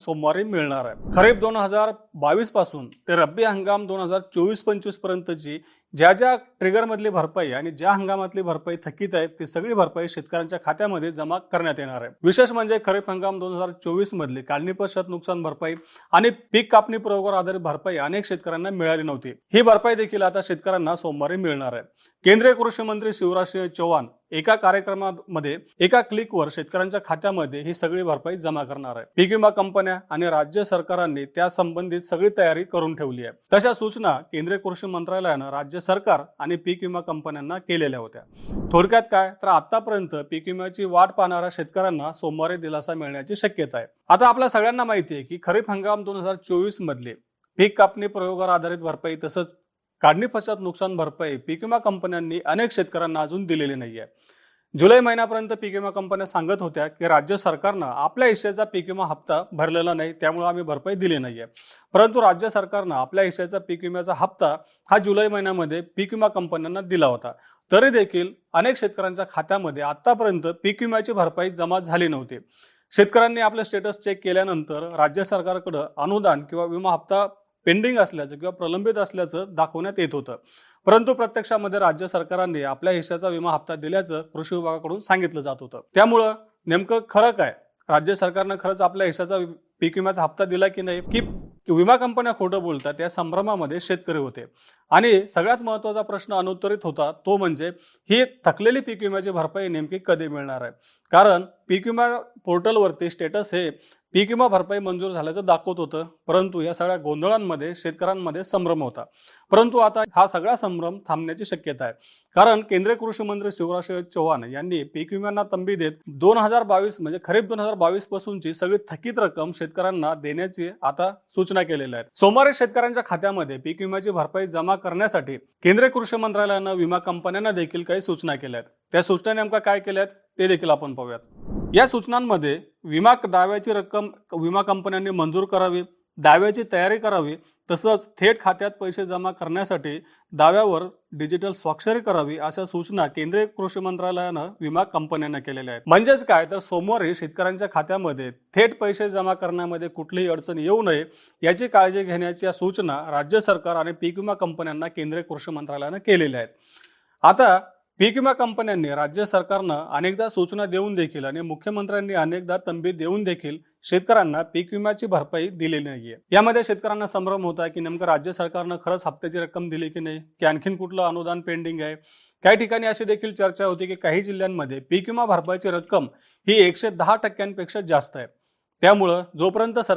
सोमवारी मिळणार आहे. खरीप दोन हजार बावीसपासून ते रब्बी हंगाम दोन हजार चोवीस पंचवीस पर्यंतची ज्या ज्या ट्रिगर मधली भरपाई आणि ज्या हंगामातली भरपाई थकीत आहे ती सगळी भरपाई शेतकऱ्यांच्या खात्यामध्ये जमा करण्यात येणार आहे. विशेष म्हणजे खरीप हंगाम दोन हजार चोवीस मधली काढणी पश्चात नुकसान भरपाई आणि पीक कापणी प्रयोगावर आधारित भरपाई अनेक शेतकऱ्यांना मिळाली नव्हती. ही भरपाई देखील आता शेतकऱ्यांना सोमवारी मिळणार आहे. केंद्रीय कृषी मंत्री शिवराज सिंह चौहान एका कार्यक्रमामध्ये एका क्लिकवर शेतकऱ्यांच्या खात्यामध्ये ही सगळी भरपाई जमा करणार आहे. पीक विमा कंपन्या आणि राज्य सरकारांनी त्या संबंधित सगळी तयारी करून ठेवली आहे. तशा सूचना केंद्रीय कृषी मंत्रालयानं राज्य सरकार आणि पीक विमा कंपन्यांना केलेल्या होत्या. थोडक्यात काय? तर आतापर्यंत पीक विम्याची वाट पाहणाऱ्या शेतकऱ्यांना सोमवारी दिलासा मिळण्याची शक्यता आहे. आता आपल्या सगळ्यांना माहिती आहे की खरीप हंगाम दोन हजार चोवीस मधले पीक कापणी प्रयोगावर आधारित भरपाई तसंच काढणी पश्चात नुकसान भरपाई पीक विमा कंपन्यांनी अनेक शेतकऱ्यांना अजून दिलेली नाहीये. जुलै महिन्यापर्यंत पीक विमा कंपन्या सांगत होत्या की राज्य सरकारनं आपल्या हिश्श्याचा पीक विमा हप्ता भरलेला नाही त्यामुळे आम्ही भरपाई दिली नाहीये. परंतु राज्य सरकारनं आपल्या हिश्श्याचा पीक विम्याचा हप्ता हा जुलै महिन्यामध्ये पीक विमा कंपन्यांना दिला होता. तरी देखील अनेक शेतकऱ्यांच्या खात्यामध्ये आतापर्यंत पीक विम्याची भरपाई जमा झाली नव्हती. शेतकऱ्यांनी आपलं स्टेटस चेक केल्यानंतर राज्य सरकारकडं अनुदान किंवा विमा हप्ता पेंडिंग असल्याचं किंवा प्रलंबित असल्याचं दाखवण्यात येत होतं. परंतु प्रत्यक्षामध्ये राज्य सरकारांनी आपल्या हिश्श्याचा विमा हप्ता दिल्याचं कृषी विभागाकडून सांगितलं जात होतं. त्यामुळं नेमकं खरं काय? राज्य सरकारनं खरंच आपल्या हिश्श्याचा पीक विम्याचा हप्ता दिला की नाही? की की विमा कंपन्या खोटं बोलतात या संभ्रमामध्ये शेतकरी होते. आणि सगळ्यात महत्त्वाचा प्रश्न अनुत्तरित होता तो म्हणजे ही थकलेली पीक विम्याची भरपाई नेमकी कधी मिळणार आहे? कारण पीक विमा पोर्टलवरती स्टेटस हे पीक विमा भरपाई मंजूर झाल्याचं दाखवत होतं परंतु या सगळ्या गोंधळांमध्ये शेतकऱ्यांमध्ये संभ्रम होता. परंतु आता हा सगळा संभ्रम थांबण्याची शक्यता आहे. कारण केंद्रीय कृषी मंत्री शिवराज चौहान यांनी पीक विम्यांना तंबी देत दोन हजार बावीस म्हणजे खरीप दोन हजार बावीस पासूनची सगळी थकीत रक्कम शेतकऱ्यांना देण्याची आता सूचना केलेल्या आहेत. सोमवारी शेतकऱ्यांच्या खात्यामध्ये पीक विम्याची भरपाई जमा करण्यासाठी केंद्रीय कृषी मंत्रालयानं विमा कंपन्यांना देखील काही सूचना केल्या आहेत. त्या सूचना नेमका काय केल्या आहेत ते देखील आपण पाहूयात. या सूचनांमध्ये विमा दाव्याची रक्कम विमा कंपन्यांनी मंजूर करावी दाव्याची तयारी करावी तसंच थेट खात्यात पैसे जमा करण्यासाठी दाव्यावर डिजिटल स्वाक्षरी करावी अशा सूचना केंद्रीय कृषी मंत्रालयानं विमा कंपन्यांना केलेल्या आहेत. म्हणजेच काय? तर सोमवारी शेतकऱ्यांच्या खात्यामध्ये थेट पैसे जमा करण्यामध्ये कुठलीही अडचण येऊ नये याची काळजी घेण्याच्या सूचना राज्य सरकार आणि पीक विमा कंपन्यांना केंद्रीय कृषी मंत्रालयानं केलेल्या आहेत. आता पीक विमा कंपन्यांनी राज्य सरकारनं अनेकदा सूचना देऊन देखील आणि मुख्यमंत्र्यांनी अनेकदा तंबी देऊन देखील शेतकऱ्यांना पीक विम्याची भरपाई दिलेली नाहीये. यामध्ये शेतकऱ्यांना संभ्रम होता की नेमकं राज्य सरकारनं खरंच हप्त्याची रक्कम दिली की नाही? की आणखीन कुठलं अनुदान पेंडिंग आहे? काही ठिकाणी अशी देखील चर्चा होती की काही जिल्ह्यांमध्ये पीक विमा भरपाईची रक्कम ही एकशे दहा टक्क्यांपेक्षा जास्त आहे. त्यामुळं जोपर्यंत सरकार